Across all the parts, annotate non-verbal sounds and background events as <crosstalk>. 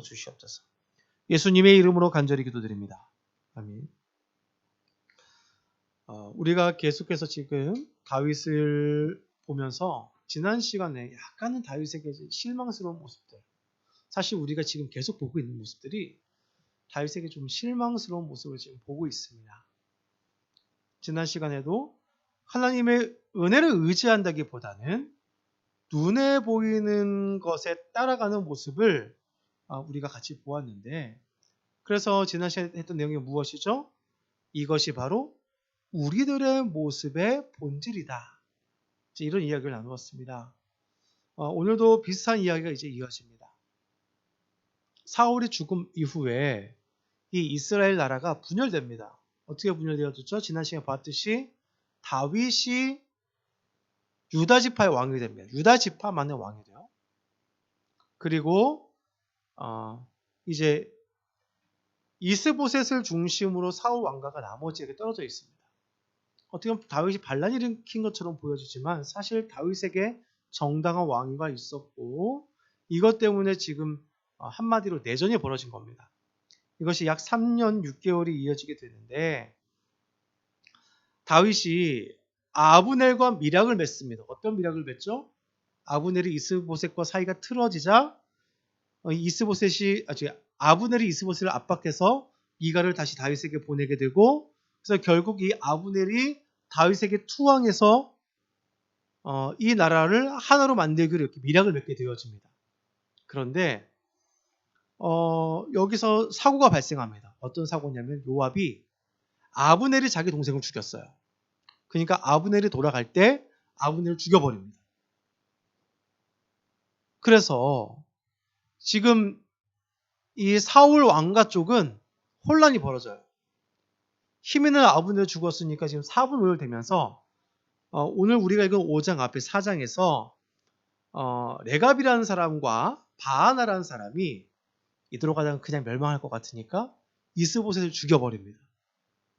주시옵소서. 예수님의 이름으로 간절히 기도드립니다. 아멘. 어, 우리가 계속해서 지금 다윗을 보면서 지난 시간에 약간은 다윗에게 실망스러운 모습들, 사실 우리가 지금 계속 보고 있는 모습들이 다윗에게 좀 실망스러운 모습을 지금 보고 있습니다. 지난 시간에도 하나님의 은혜를 의지한다기보다는 눈에 보이는 것에 따라가는 모습을 아, 우리가 같이 보았는데 그래서 지난 시간에 했던 내용이 무엇이죠? 이것이 바로 우리들의 모습의 본질이다. 이런 이야기를 나누었습니다. 어, 오늘도 비슷한 이야기가 이제 이어집니다. 사울의 죽음 이후에 이 이스라엘 나라가 분열됩니다. 어떻게 분열되었죠? 지난 시간에 봤듯이 다윗이 유다 지파의 왕이 됩니다. 유다 지파만의 왕이 돼요. 그리고 어, 이제 이스보셋을 중심으로 사울 왕가가 나머지에게 떨어져 있습니다. 어떻게 보면 다윗이 반란을 일으킨 것처럼 보여지지만 사실 다윗에게 정당한 왕위가 있었고 이것 때문에 지금 어, 한마디로 내전이 벌어진 겁니다. 이것이 약 3년 6개월이 이어지게 되는데 다윗이 아브넬과 미략을 맺습니다. 어떤 미략을 맺죠? 아브넬이 이스보셋과 사이가 틀어지자 어, 이스보셋이 아, 아브넬이 이스보셋을 압박해서 이가를 다시 다윗에게 보내게 되고 그래서 결국 이 아브넬이 다윗에게 투항해서 어, 이 나라를 하나로 만들기로 이렇게 미략을 맺게 되어집니다. 그런데 어, 여기서 사고가 발생합니다. 어떤 사고냐면 요압이 아브넬이 자기 동생을 죽였어요. 그러니까 아브넬이 돌아갈 때 아브넬을 죽여버립니다. 그래서 지금 이 사울 왕가 쪽은 혼란이 벌어져요. 힘 있는 아브넬 죽었으니까 지금 4분 5일 되면서 어, 오늘 우리가 읽은 5장 앞에 4장에서 어, 레갑이라는 사람과 바하나라는 사람이 이대로 가다가 그냥 멸망할 것 같으니까 이스보셋을 죽여버립니다.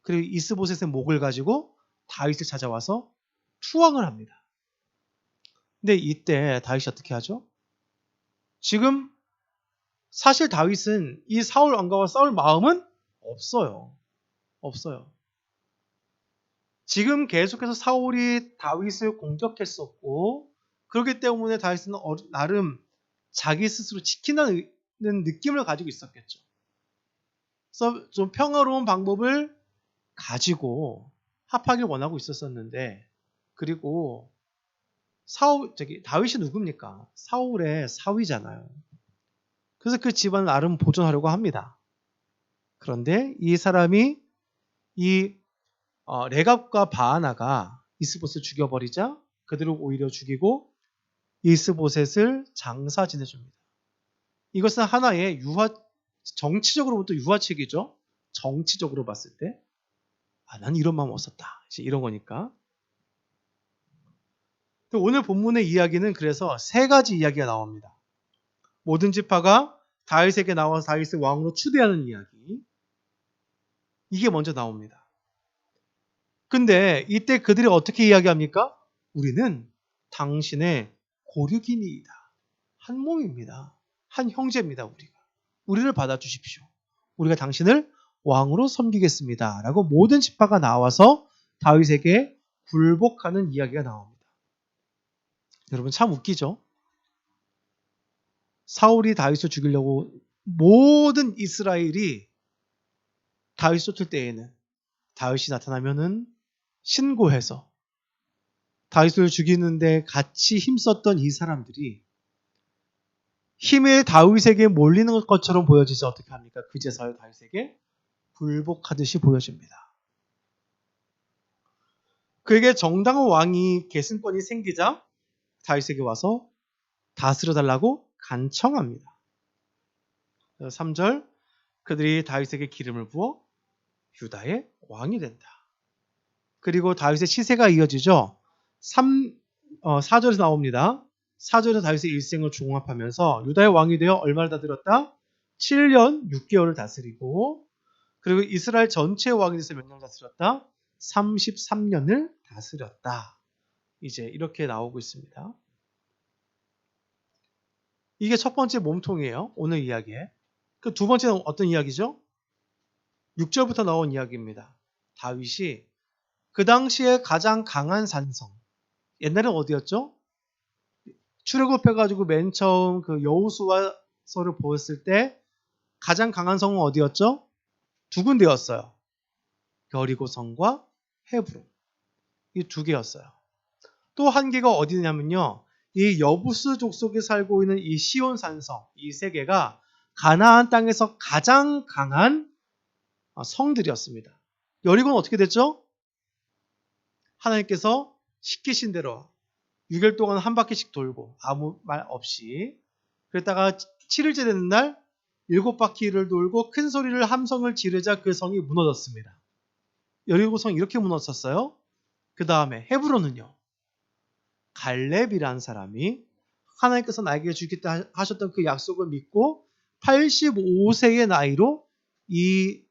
그리고 이스보셋의 목을 가지고 다윗을 찾아와서 투항을 합니다. 근데 이때 다윗이 어떻게 하죠? 지금 사실 다윗은 이 사울 왕가와 싸울 마음은 없어요. 없어요. 지금 계속해서 사울이 다윗을 공격했었고 그렇기 때문에 다윗은 나름 자기 스스로 지킨다는 느낌을 가지고 있었겠죠. 그래서 좀 평화로운 방법을 가지고 합하길 원하고 있었었는데 그리고 사울 저기 다윗이 누굽니까? 사울의 사위잖아요. 그래서 그 집안을 나름 보존하려고 합니다. 그런데 이 사람이 이 어, 레갑과 바하나가 이스보셋을 죽여버리자 그들을 오히려 죽이고 이스보셋을 장사 지내줍니다. 이것은 하나의 유화 정치적으로부터 유화책이죠. 정치적으로 봤을 때, 아, 난 이런 마음 없었다. 이런 거니까. 오늘 본문의 이야기는 그래서 세 가지 이야기가 나옵니다. 모든 지파가 다윗에게 나와서 다윗을 왕으로 추대하는 이야기. 이게 먼저 나옵니다. 근데 이때 그들이 어떻게 이야기합니까? 우리는 당신의 고륙이니이다. 한 몸입니다. 한 형제입니다, 우리가. 우리를 받아주십시오. 우리가 당신을 왕으로 섬기겠습니다. 라고 모든 지파가 나와서 다윗에게 굴복하는 이야기가 나옵니다. 여러분 참 웃기죠? 사울이 다윗을 죽이려고 모든 이스라엘이 다윗 쫓을 때에는 다윗이 나타나면은 신고해서 다윗을 죽이는데 같이 힘썼던 이 사람들이 힘의 다윗에게 몰리는 것처럼 보여지지 어떻게 합니까? 그제서야 다윗에게 굴복하듯이 보여집니다. 그에게 정당한 왕이 계승권이 생기자 다윗에게 와서 다스려 달라고 간청합니다. 3절 그들이 다윗에게 기름을 부어 유다의 왕이 된다. 그리고 다윗의 시세가 이어지죠. 3, 어, 4절에서 나옵니다. 4절에 다윗의 일생을 종합하면서 유다의 왕이 되어 얼마를 다스렸다? 7년 6개월을 다스리고 그리고 이스라엘 전체 왕이 돼서 몇 년 다스렸다? 33년을 다스렸다. 이제 이렇게 나오고 있습니다. 이게 첫 번째 몸통이에요. 오늘 이야기에. 그 두 번째는 어떤 이야기죠? 6절부터 나온 이야기입니다. 다윗이 그 당시에 가장 강한 산성. 옛날엔 어디였죠? 출애굽해가지고 맨 처음 그 여호수아서를 보았을 때 가장 강한 성은 어디였죠? 두 군데였어요. 여리고성과 헤브론. 이 두 개였어요. 또 한 개가 어디냐면요. 이 여부스 족속에 살고 있는 이 시온 산성, 이세 개가 가나안 땅에서 가장 강한 성들이었습니다. 여리고는 어떻게 됐죠? 하나님께서 시키신 대로 6일 동안 한 바퀴씩 돌고 아무 말 없이 그랬다가 7일째 되는 날 일곱 바퀴를 돌고 큰 소리를 함성을 지르자 그 성이 무너졌습니다. 여리고 성 이렇게 무너졌어요. 그 다음에 헤브론은요. 갈렙이란 사람이 하나님께서 나에게 주겠다 하셨던 그 약속을 믿고 85세의 나이로 이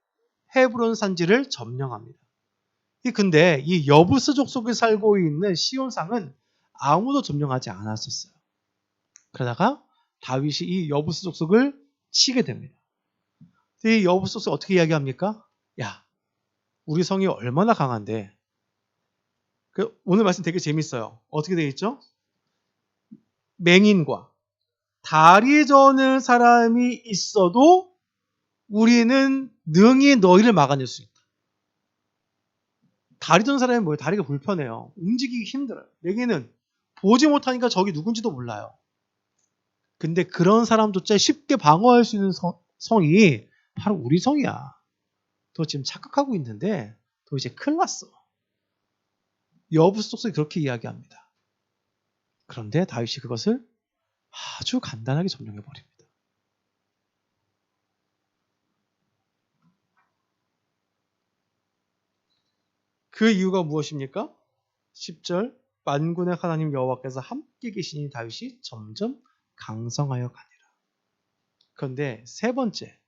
헤브론 산지를 점령합니다. 근데 이 여부스 족 속에 살고 있는 시온상은 아무도 점령하지 않았었어요. 그러다가 다윗이 이 여부스 족 속을 치게 됩니다. 이 여부스 족 속 어떻게 이야기합니까? 야, 우리 성이 얼마나 강한데. 그 오늘 말씀 되게 재밌어요. 어떻게 되어 있죠? 맹인과 다리 저는 사람이 있어도 우리는 능히 너희를 막아낼 수 있다. 다리 저는 사람이 뭐예요? 다리가 불편해요. 움직이기 힘들어요. 맹인은 보지 못하니까 저기 누군지도 몰라요. 근데 그런 사람조차 쉽게 방어할 수 있는 성, 성이 바로 우리 성이야. 너 지금 착각하고 있는데 너 이제 큰일 났어. 여부 속속이 그렇게 이야기합니다. 그런데 다윗이 그것을 아주 간단하게 점령해 버립니다. 그 이유가 무엇입니까? 10절 만군의 하나님 여호와께서 함께 계시니 다윗이 점점 강성하여 가니라. 그런데 세 번째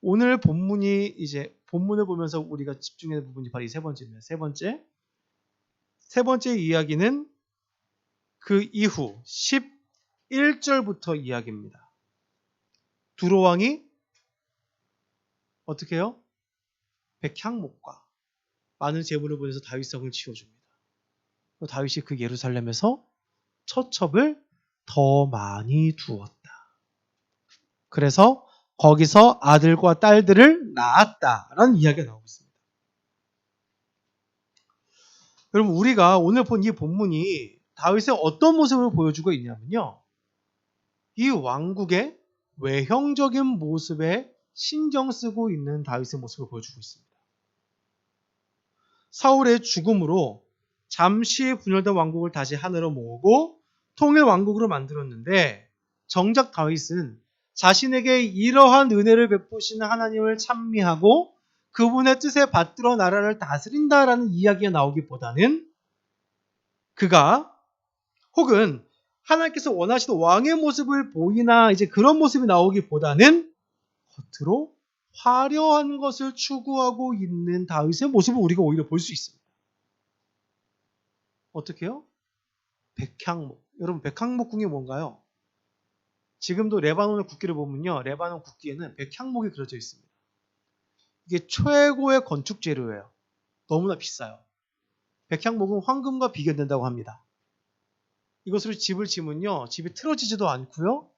오늘 본문이 이제 본문을 보면서 우리가 집중해야 할 부분이 바로 이 세 번째입니다. 세 번째 세 번째 이야기는 그 이후 11절부터 이야기입니다. 두로왕이 어떻게 해요? 백향목과 많은 재물을 보내서 다윗성을 지어줍니다. 다윗이 그 예루살렘에서 처첩을 더 많이 두었다. 그래서 거기서 아들과 딸들을 낳았다라는 이야기가 나오고 있습니다. 여러분 우리가 오늘 본 이 본문이 다윗의 어떤 모습을 보여주고 있냐면요. 이 왕국의 외형적인 모습에 신경 쓰고 있는 다윗의 모습을 보여주고 있습니다. 사울의 죽음으로 잠시 분열된 왕국을 다시 하늘로 모으고 통일 왕국으로 만들었는데 정작 다윗은 자신에게 이러한 은혜를 베푸시는 하나님을 찬미하고 그분의 뜻에 받들어 나라를 다스린다라는 이야기가 나오기보다는 그가 혹은 하나님께서 원하시는 왕의 모습을 보이나 이제 그런 모습이 나오기보다는 겉으로 화려한 것을 추구하고 있는 다윗의 모습을 우리가 오히려 볼 수 있습니다. 어떻게요? 백향목. 여러분 백향목궁이 뭔가요? 지금도 레바논의 국기를 보면요. 레바논 국기에는 백향목이 그려져 있습니다. 이게 최고의 건축 재료예요. 너무나 비싸요. 백향목은 황금과 비견된다고 합니다. 이것으로 집을 지면요. 집이 틀어지지도 않고요.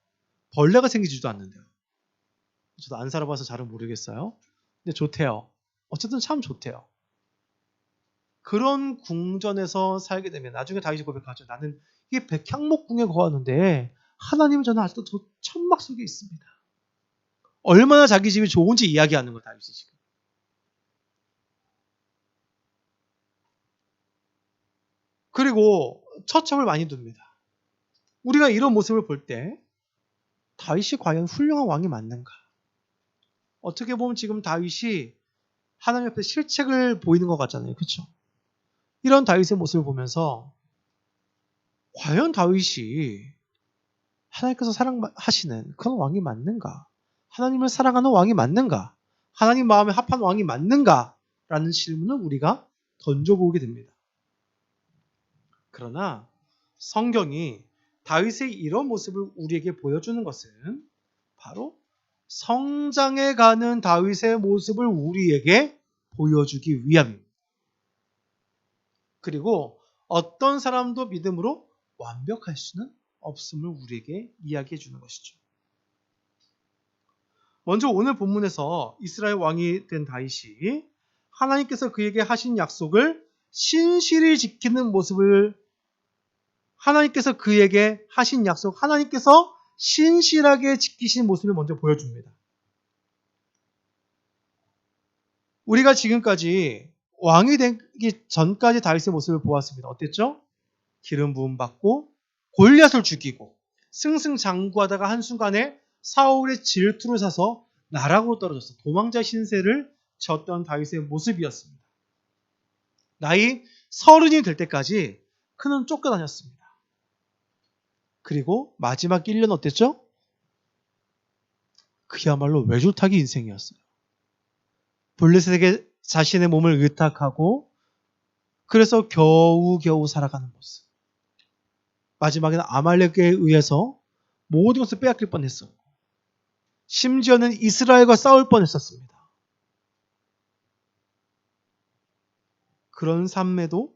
벌레가 생기지도 않는데요. 저도 안 살아봐서 잘은 모르겠어요. 근데 좋대요. 어쨌든 참 좋대요. 그런 궁전에서 살게 되면 나중에 다윗이 고백하죠. 나는 이 백향목궁에 거하는데 하나님은 저는 아직도 저 천막 속에 있습니다. 얼마나 자기 집이 좋은지 이야기하는 거 다윗이 지금. 그리고 처첩을 많이 둡니다. 우리가 이런 모습을 볼 때 다윗이 과연 훌륭한 왕이 맞는가? 어떻게 보면 지금 다윗이 하나님 앞에 실책을 보이는 것 같잖아요. 그렇죠? 이런 다윗의 모습을 보면서 과연 다윗이 하나님께서 사랑하시는 그런 왕이 맞는가? 하나님을 사랑하는 왕이 맞는가? 하나님 마음에 합한 왕이 맞는가? 라는 질문을 우리가 던져보게 됩니다. 그러나 성경이 다윗의 이런 모습을 우리에게 보여주는 것은 바로 성장해 가는 다윗의 모습을 우리에게 보여주기 위함입니다. 그리고 어떤 사람도 믿음으로 완벽할 수는 없음을 우리에게 이야기해 주는 것이죠. 먼저 오늘 본문에서 이스라엘 왕이 된 다윗이 하나님께서 그에게 하신 약속을 신실히 지키는 모습을 하나님께서 그에게 하신 약속, 하나님께서 신실하게 지키신 모습을 먼저 보여줍니다. 우리가 지금까지 왕이 되기 전까지 다윗의 모습을 보았습니다. 어땠죠? 기름 부음 받고 골리앗을 죽이고 승승장구하다가 한순간에 사울의 질투를 사서 나락으로 떨어졌어. 도망자 신세를 졌던 다윗의 모습이었습니다. 나이 서른이 될 때까지 그는 쫓겨다녔습니다. 그리고 마지막 1년 어땠죠? 그야말로 외줄타기 인생이었어요. 블레셋에게 자신의 몸을 의탁하고 그래서 겨우겨우 살아가는 모습. 마지막에는 아말렉에 의해서 모든 것을 빼앗길 뻔했었고 심지어는 이스라엘과 싸울 뻔했었습니다. 그런 삶에도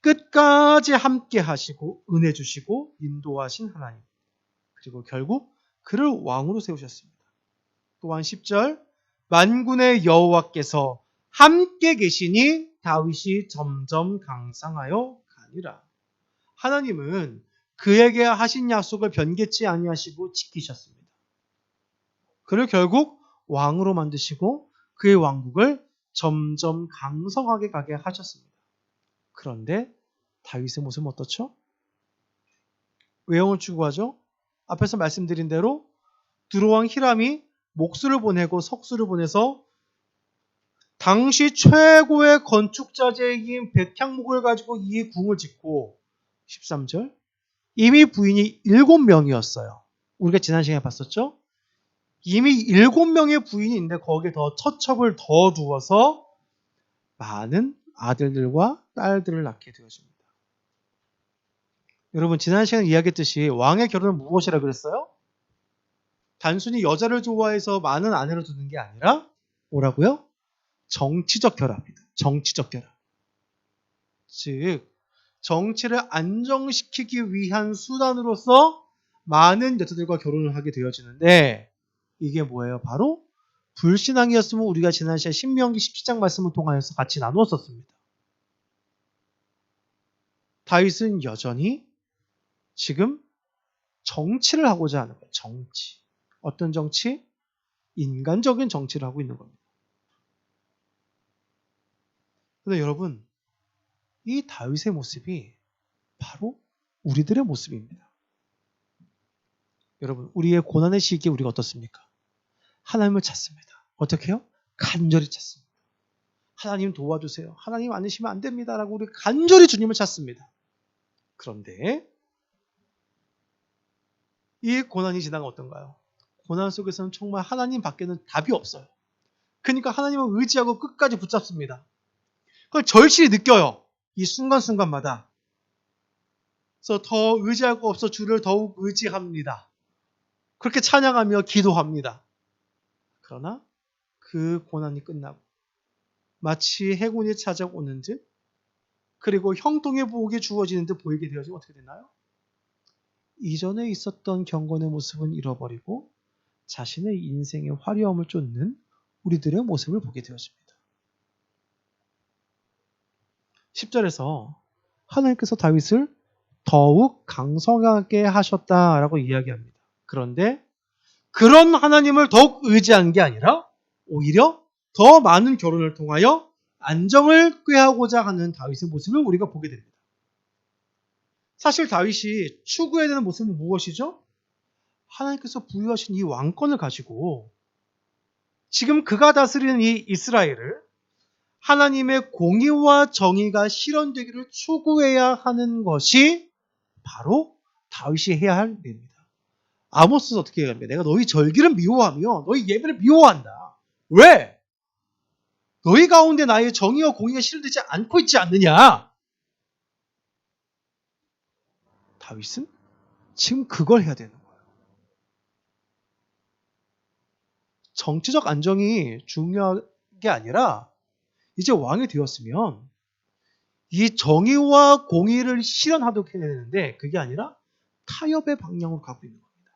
끝까지 함께 하시고 은혜 주시고 인도하신 하나님. 그리고 결국 그를 왕으로 세우셨습니다. 또한 10절 만군의 여호와께서 함께 계시니 다윗이 점점 강상하여 가니라. 하나님은 그에게 하신 약속을 변개치 아니하시고 지키셨습니다. 그를 결국 왕으로 만드시고 그의 왕국을 점점 강성하게 가게 하셨습니다. 그런데 다윗의 모습은 어떻죠? 외형을 추구하죠? 앞에서 말씀드린 대로 두로왕 히람이 목수를 보내고 석수를 보내서 당시 최고의 건축자재인 백향목을 가지고 이 궁을 짓고 13절 이미 부인이 7명이었어요. 우리가 지난 시간에 봤었죠? 이미 7명의 부인이 있는데 거기에 더 처첩을 더 두어서 많은 아들들과 딸들을 낳게 되어집니다. 여러분 지난 시간에 이야기했듯이 왕의 결혼은 무엇이라 그랬어요? 단순히 여자를 좋아해서 많은 아내를 두는 게 아니라 뭐라고요? 정치적 결합입니다. 정치적 결합. 즉 정치를 안정시키기 위한 수단으로서 많은 여자들과 결혼을 하게 되어지는데 이게 뭐예요? 바로 불신앙이었으면 우리가 지난 시간 신명기 17장 말씀을 통하여서 같이 나누었었습니다. 다윗은 여전히 지금 정치를 하고자 하는 거예요. 정치. 어떤 정치? 인간적인 정치를 하고 있는 겁니다. 근데 여러분, 이 다윗의 모습이 바로 우리들의 모습입니다. 여러분, 우리의 고난의 시기에 우리가 어떻습니까? 하나님을 찾습니다. 어떻게 해요? 간절히 찾습니다. 하나님 도와주세요. 하나님 아니시면 안 됩니다. 라고 우리 간절히 주님을 찾습니다. 그런데 이 고난이 지나가 어떤가요? 고난 속에서는 정말 하나님 밖에는 답이 없어요. 그러니까 하나님을 의지하고 끝까지 붙잡습니다. 그걸 절실히 느껴요. 이 순간순간마다. 그래서 더 의지할 거 없어 주를 더욱 의지합니다. 그렇게 찬양하며 기도합니다. 그러나 그 고난이 끝나고 마치 해군이 찾아오는 듯 그리고 형통의 보복이 주어지는 듯 보이게 되어지면 어떻게 되나요? 이전에 있었던 경건의 모습은 잃어버리고 자신의 인생의 화려함을 쫓는 우리들의 모습을 보게 되어집니다. 10절에서 하나님께서 다윗을 더욱 강성하게 하셨다라고 이야기합니다. 그런데 그런 하나님을 더욱 의지한 게 아니라 오히려 더 많은 결혼을 통하여 안정을 꾀하고자 하는 다윗의 모습을 우리가 보게 됩니다. 사실 다윗이 추구해야 되는 모습은 무엇이죠? 하나님께서 부여하신 이 왕권을 가지고 지금 그가 다스리는 이 이스라엘을 하나님의 공의와 정의가 실현되기를 추구해야 하는 것이 바로 다윗이 해야 할 일입니다. 아모스는 어떻게 얘기합니까? 내가 너희 절기를 미워하며 너희 예배를 미워한다. 왜? 너희 가운데 나의 정의와 공의가 실현되지 않고 있지 않느냐? 다윗은 지금 그걸 해야 되는 거예요. 정치적 안정이 중요한 게 아니라 이제 왕이 되었으면 이 정의와 공의를 실현하도록 해야 되는데 그게 아니라 타협의 방향으로 가고 있는 겁니다.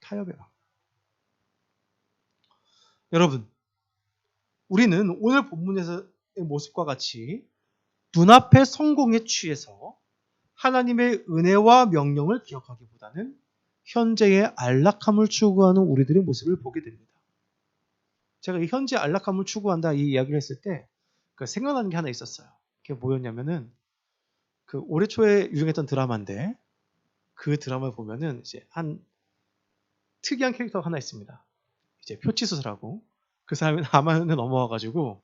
타협의 방향. 여러분, 우리는 오늘 본문에서의 모습과 같이 눈앞의 성공에 취해서 하나님의 은혜와 명령을 기억하기보다는 현재의 안락함을 추구하는 우리들의 모습을 보게 됩니다. 제가 이 현재 안락함을 추구한다 이 이야기를 했을 때그 생각나는 게 하나 있었어요. 그게 뭐였냐면은 그 올해 초에 유행했던 드라마인데 그 드라마를 보면은 이제 한 특이한 캐릭터가 하나 있습니다. 이제 표치 수술하고 그 사람이 <laughs> 남한에 넘어와가지고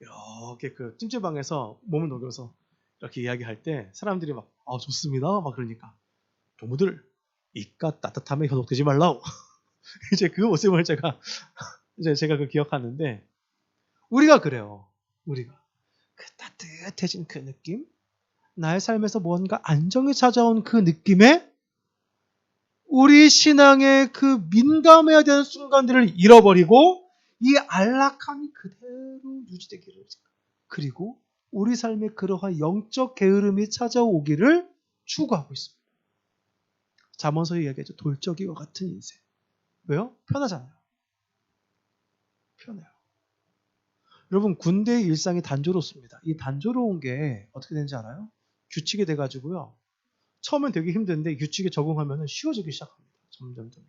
이렇게 그 찜질방에서 몸을 녹여서 이렇게 이야기할 때 사람들이 막 아 좋습니다. 막 그러니까 동무들 이깟 따뜻함에 현혹되지 말라고 <laughs> 이제 그 모습을 제가 <laughs> 이제 제가 그 기억하는데 우리가 그래요. 우리가 그 따뜻해진 그 느낌? 나의 삶에서 뭔가 안정이 찾아온 그 느낌에 우리 신앙의 그 민감해야 되는 순간들을 잃어버리고 이 안락함이 그대로 유지되기를 그리고 우리 삶에 그러한 영적 게으름이 찾아오기를 추구하고 있습니다. 잠언서 이야기하죠. 돌적이와 같은 인생. 왜요? 편하잖아요. 편해요. 여러분 군대의 일상이 단조롭습니다. 이 단조로운 게 어떻게 되는지 알아요? 규칙이 돼가지고요. 처음엔 되게 힘든데 규칙에 적응하면 쉬워지기 시작합니다. 점점 점점.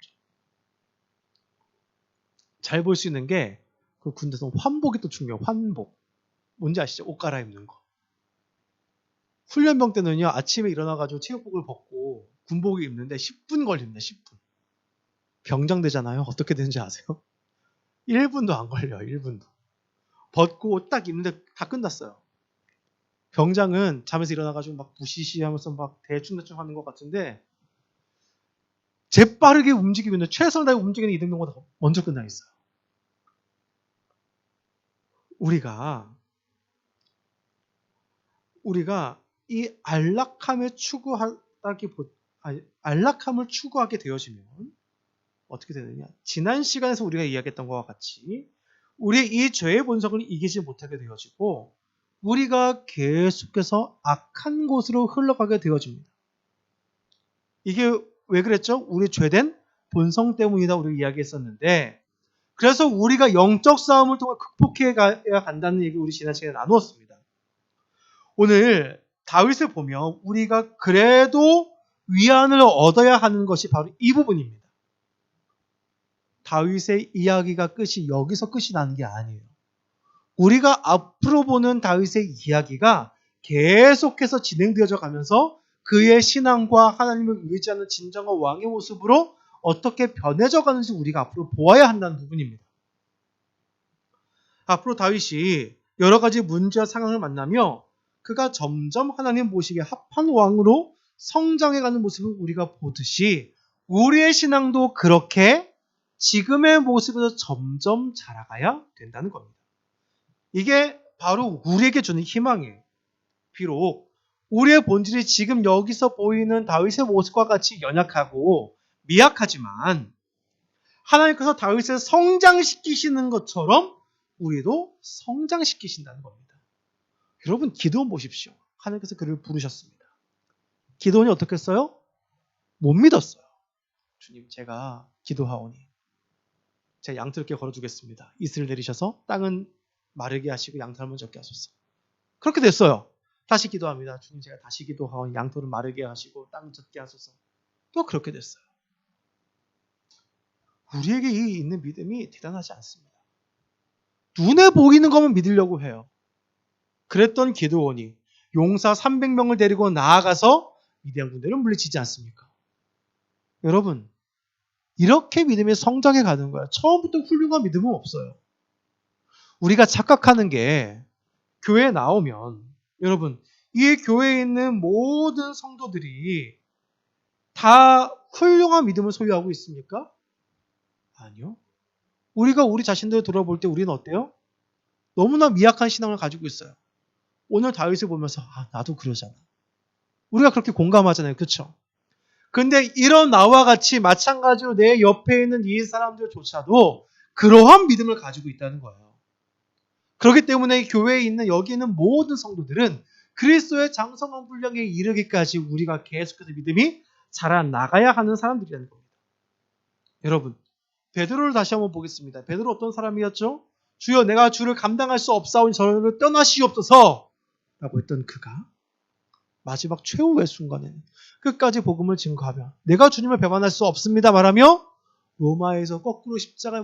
잘 볼 수 있는 게 그 군대에서 환복이 또 중요해요. 환복. 뭔지 아시죠? 옷 갈아입는 거. 훈련병 때는요, 아침에 일어나가지고 체육복을 벗고 군복을 입는데 10분 걸립니다, 10분. 병장 되잖아요. 어떻게 되는지 아세요? <laughs> 1분도 안 걸려요, 1분도. 벗고 딱 입는데 다 끝났어요. 병장은 잠에서 일어나가지고 막 부시시 하면서 막 대충대충 하는 것 같은데, 재빠르게 움직이면 최선을 다해 움직이는 이등병보다 먼저 끝나 있어요. 우리가 우리가 이 안락함에 추구하다기보 아니, 안락함을 추구하게 되어지면 어떻게 되느냐? 지난 시간에서 우리가 이야기했던 것과 같이 우리의 이 죄의 본성을 이기지 못하게 되어지고 우리가 계속해서 악한 곳으로 흘러가게 되어집니다. 이게 왜 그랬죠? 우리 죄된 본성 때문이다 우리 이야기했었는데 그래서 우리가 영적 싸움을 통해 극복해 가야 간다는 얘기 우리 지난 시간에 나누었습니다. 오늘 다윗을 보면 우리가 그래도 위안을 얻어야 하는 것이 바로 이 부분입니다. 다윗의 이야기가 끝이 여기서 끝이 나는 게 아니에요. 우리가 앞으로 보는 다윗의 이야기가 계속해서 진행되어져 가면서 그의 신앙과 하나님을 의지하는 진정한 왕의 모습으로 어떻게 변해져 가는지 우리가 앞으로 보아야 한다는 부분입니다. 앞으로 다윗이 여러 가지 문제와 상황을 만나며 그가 점점 하나님 보시기에 합한 왕으로 성장해가는 모습을 우리가 보듯이 우리의 신앙도 그렇게 지금의 모습에서 점점 자라가야 된다는 겁니다. 이게 바로 우리에게 주는 희망이에요. 비록 우리의 본질이 지금 여기서 보이는 다윗의 모습과 같이 연약하고 미약하지만 하나님께서 다윗을 성장시키시는 것처럼 우리도 성장시키신다는 겁니다. 여러분 기도원 보십시오. 하나님께서 그를 부르셨습니다. 기도원이 어떻게 했어요? 못 믿었어요. 주님 제가 기도하오니 제가 양털 게 걸어주겠습니다. 이슬을 내리셔서 땅은 마르게 하시고 양털만 적게 하소서. 그렇게 됐어요. 다시 기도합니다. 주님 제가 다시 기도하오니 양털은 마르게 하시고 땅 적게 하소서. 또 그렇게 됐어요. 우리에게 이 있는 믿음이 대단하지 않습니다. 눈에 보이는 것만 믿으려고 해요. 그랬던 기도원이 용사 300명을 데리고 나아가서 위대한 군대를 물리치지 않습니까? 여러분, 이렇게 믿음의 성장해 가는 거야. 처음부터 훌륭한 믿음은 없어요. 우리가 착각하는 게 교회에 나오면 여러분, 이 교회에 있는 모든 성도들이 다 훌륭한 믿음을 소유하고 있습니까? 아니요. 우리가 우리 자신들을 돌아볼 때 우리는 어때요? 너무나 미약한 신앙을 가지고 있어요. 오늘 다윗을 보면서 아 나도 그러잖아. 우리가 그렇게 공감하잖아요. 그렇죠? 근데 이런 나와 같이 마찬가지로 내 옆에 있는 이 사람들조차도 그러한 믿음을 가지고 있다는 거예요. 그렇기 때문에 교회에 있는 여기 있는 모든 성도들은 그리스도의 장성한 분량에 이르기까지 우리가 계속해서 믿음이 자라나가야 하는 사람들이라는 겁니다. 여러분, 베드로를 다시 한번 보겠습니다. 베드로 어떤 사람이었죠? 주여 내가 주를 감당할 수 없사오니 저를 떠나시옵소서 라고 했던 그가 마지막 최후의 순간에는 끝까지 복음을 증거하며 내가 주님을 배반할 수 없습니다 말하며 로마에서 거꾸로 십자가에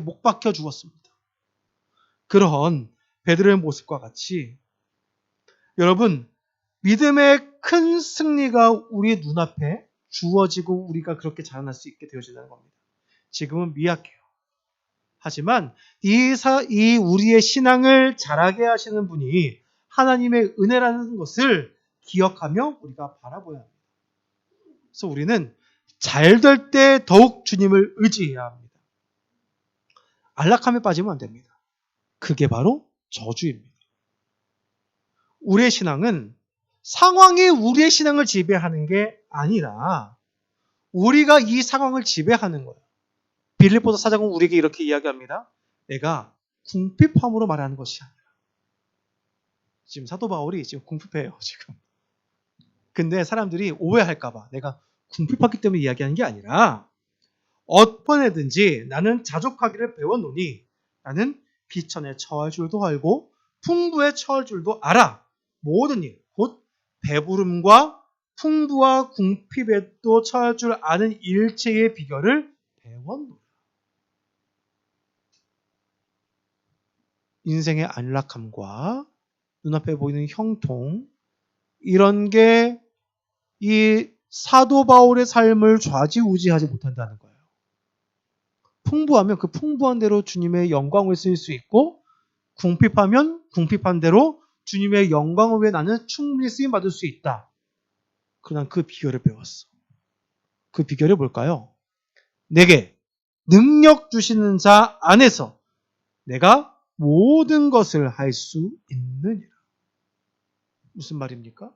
못 박혀 죽었습니다. 그런 베드로의 모습과 같이 여러분 믿음의 큰 승리가 우리 눈앞에 주어지고 우리가 그렇게 자라날 수 있게 되어진다는 겁니다. 지금은 미약해요. 하지만 이, 사, 이 우리의 신앙을 자라게 하시는 분이 하나님의 은혜라는 것을 기억하며 우리가 바라보아야 합니다. 그래서 우리는 잘 될 때 더욱 주님을 의지해야 합니다. 안락함에 빠지면 안 됩니다. 그게 바로 저주입니다. 우리의 신앙은 상황이 우리의 신앙을 지배하는 게 아니라 우리가 이 상황을 지배하는 거예요. 빌립보서 사장은 우리에게 이렇게 이야기합니다. 내가 궁핍함으로 말하는 것이 아니라. 지금 사도 바울이 지금 궁핍해요, 지금. 근데 사람들이 오해할까봐 내가 궁핍했기 때문에 이야기하는 게 아니라 어떤 애든지 나는 자족하기를 배웠노니 나는 비천에 처할 줄도 알고 풍부에 처할 줄도 알아. 모든 일, 곧 배부름과 풍부와 궁핍에도 처할 줄 아는 일체의 비결을 배웠노라. 인생의 안락함과 눈앞에 보이는 형통, 이런 게 이 사도 바울의 삶을 좌지우지하지 못한다는 거예요. 풍부하면 그 풍부한 대로 주님의 영광을 쓰일 수 있고 궁핍하면 궁핍한 대로 주님의 영광을 위해 나는 충분히 쓰임 받을 수 있다. 그러나 그 비결을 배웠어. 그 비결이 뭘까요? 내게 능력 주시는 자 안에서 내가 모든 것을 할 수 있느니라. 무슨 말입니까?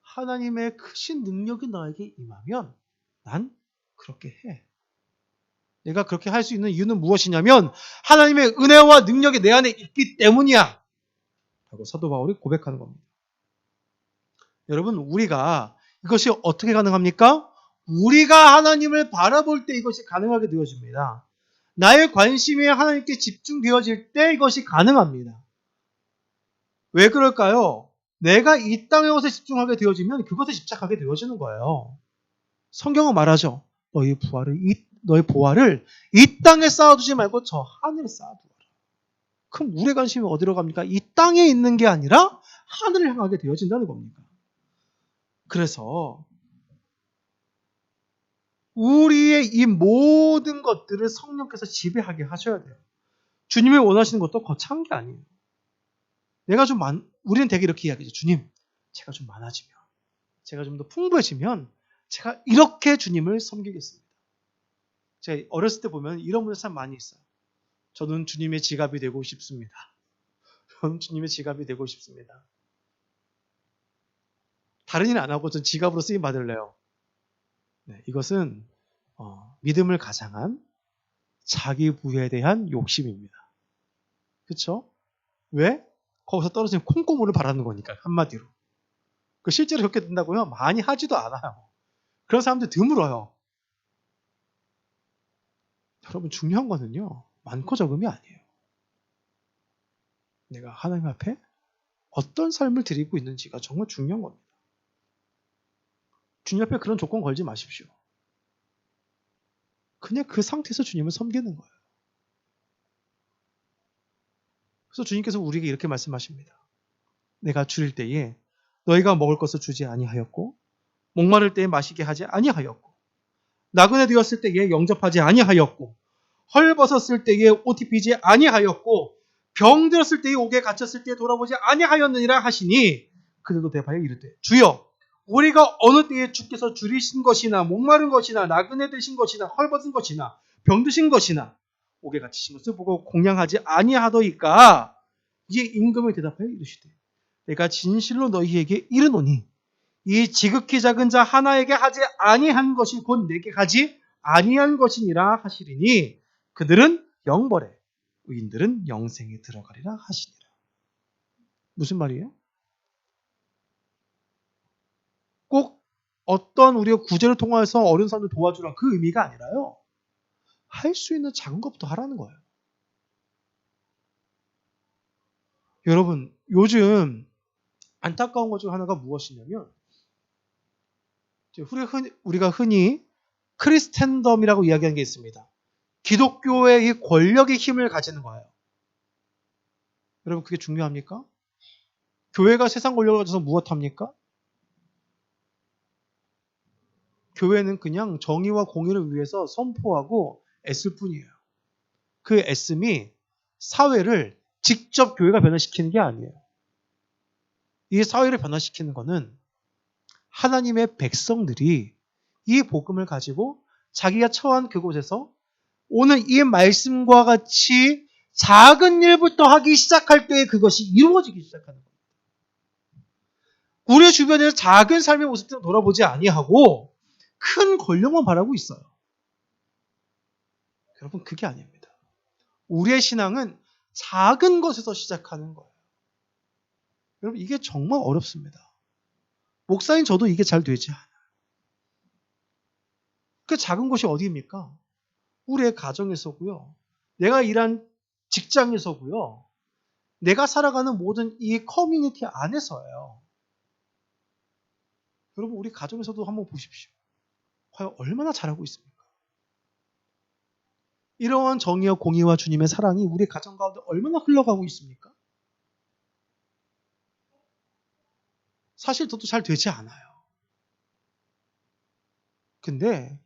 하나님의 크신 능력이 나에게 임하면 난 그렇게 해. 내가 그렇게 할 수 있는 이유는 무엇이냐면 하나님의 은혜와 능력이 내 안에 있기 때문이야. 라고 사도 바울이 고백하는 겁니다. 여러분, 우리가 이것이 어떻게 가능합니까? 우리가 하나님을 바라볼 때 이것이 가능하게 되어집니다. 나의 관심이 하나님께 집중되어질 때 이것이 가능합니다. 왜 그럴까요? 내가 이 땅의 것에 집중하게 되어지면 그것에 집착하게 되어지는 거예요. 성경은 말하죠. 너희 부활을 이 너의 보화를 이 땅에 쌓아두지 말고 저 하늘에 쌓아두어라. 그럼 우리의 관심이 어디로 갑니까? 이 땅에 있는 게 아니라 하늘을 향하게 되어진다는 겁니다. 그래서 우리의 이 모든 것들을 성령께서 지배하게 하셔야 돼요. 주님이 원하시는 것도 거창한 게 아니에요. 내가 좀 많, 우리는 되게 이렇게 이야기죠. 주님, 제가 좀 많아지면, 제가 좀 더 풍부해지면, 제가 이렇게 주님을 섬기겠습니다. 제가 어렸을 때 보면 이런 분들 참 많이 있어요. 저는 주님의 지갑이 되고 싶습니다. <laughs> 저는 주님의 지갑이 되고 싶습니다. 다른 일 안 하고 전 지갑으로 쓰임 받을래요. 네, 이것은 어, 믿음을 가장한 자기 부에 대한 욕심입니다. 그렇죠? 왜? 거기서 떨어지는 콩고물을 바라는 거니까 한마디로. 그 실제로 그렇게 된다고요? 많이 하지도 않아요. 그런 사람들 드물어요. 여러분 중요한 거는요. 많고 적음이 아니에요. 내가 하나님 앞에 어떤 삶을 드리고 있는지가 정말 중요한 겁니다. 주님 앞에 그런 조건 걸지 마십시오. 그냥 그 상태에서 주님을 섬기는 거예요. 그래서 주님께서 우리에게 이렇게 말씀하십니다. 내가 줄일 때에 너희가 먹을 것을 주지 아니하였고 목마를 때에 마시게 하지 아니하였고 나그네 되었을 때에 영접하지 아니하였고 헐벗었을 때에 옷 입히지 아니하였고 병들었을 때에 옥에 갇혔을 때에 돌아보지 아니하였느니라 하시니 그들도 대파에 이르되 주여 우리가 어느 때에 주께서 줄이신 것이나 목마른 것이나 나그네 되신 것이나 헐벗은 것이나 병드신 것이나 옥에 갇히신 것을 보고 공양하지 아니하더이까? 이에 임금을 대답하여 이르시되 내가 진실로 너희에게 이르노니 이 지극히 작은 자 하나에게 하지 아니한 것이 곧 내게 하지 아니한 것이니라 하시리니 그들은 영벌에 의인들은 영생에 들어가리라 하시니라. 무슨 말이에요? 꼭 어떤 우리가 구제를 통해서 어려운 사람들 도와주라 그 의미가 아니라요. 할 수 있는 작은 것부터 하라는 거예요. 여러분, 요즘 안타까운 것 중 하나가 무엇이냐면 우리가 흔히, 크리스텐덤이라고 이야기하는 게 있습니다. 기독교의 이 권력의 힘을 가지는 거예요. 여러분 그게 중요합니까? 교회가 세상 권력을 가져서 무엇합니까? 교회는 그냥 정의와 공의를 위해서 선포하고 애쓸 뿐이에요. 그 애씀이 사회를 직접 교회가 변화시키는 게 아니에요. 이 사회를 변화시키는 것은 하나님의 백성들이 이 복음을 가지고 자기가 처한 그곳에서 오늘 이 말씀과 같이 작은 일부터 하기 시작할 때 그것이 이루어지기 시작하는 겁니다. 우리 주변에서 작은 삶의 모습들을 돌아보지 아니하고 큰 권력만 바라고 있어요. 여러분 그게 아닙니다. 우리의 신앙은 작은 것에서 시작하는 거예요. 여러분 이게 정말 어렵습니다. 목사님 저도 이게 잘 되지 않아요. 그 작은 곳이 어디입니까? 우리의 가정에서고요. 내가 일한 직장에서고요. 내가 살아가는 모든 이 커뮤니티 안에서예요. 여러분 우리 가정에서도 한번 보십시오. 과연 얼마나 잘하고 있습니까? 이러한 정의와 공의와 주님의 사랑이 우리 가정 가운데 얼마나 흘러가고 있습니까? 사실 저도 잘 되지 않아요. 근데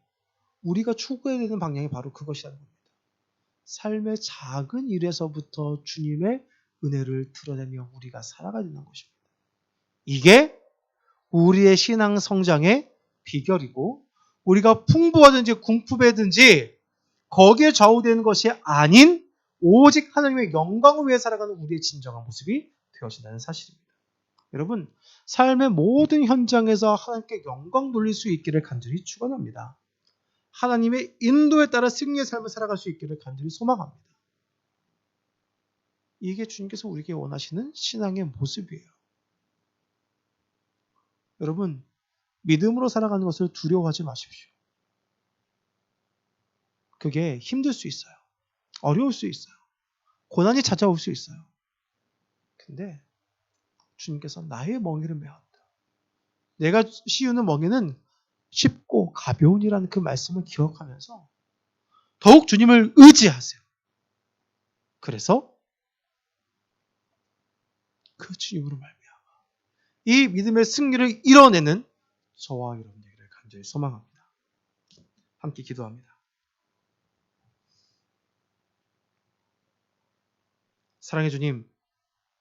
우리가 추구해야 되는 방향이 바로 그것이라는 겁니다. 삶의 작은 일에서부터 주님의 은혜를 드러내며 우리가 살아가야 되는 것입니다. 이게 우리의 신앙 성장의 비결이고 우리가 풍부하든지 궁핍하든지 거기에 좌우되는 것이 아닌 오직 하나님의 영광을 위해 살아가는 우리의 진정한 모습이 되어진다는 사실입니다. 여러분, 삶의 모든 현장에서 하나님께 영광 돌릴 수 있기를 간절히 축원합니다. 하나님의 인도에 따라 승리의 삶을 살아갈 수 있기를 간절히 소망합니다. 이게 주님께서 우리에게 원하시는 신앙의 모습이에요. 여러분, 믿음으로 살아가는 것을 두려워하지 마십시오. 그게 힘들 수 있어요. 어려울 수 있어요. 고난이 찾아올 수 있어요. 근데 주님께서 나의 멍에를 메었다. 내가 씌우는 멍에는 쉽고 가벼운이라는 그 말씀을 기억하면서 더욱 주님을 의지하세요. 그래서 그 주님으로 말미암아 이 믿음의 승리를 이뤄내는 저와 여러분들을 간절히 소망합니다. 함께 기도합니다. 사랑해 주님,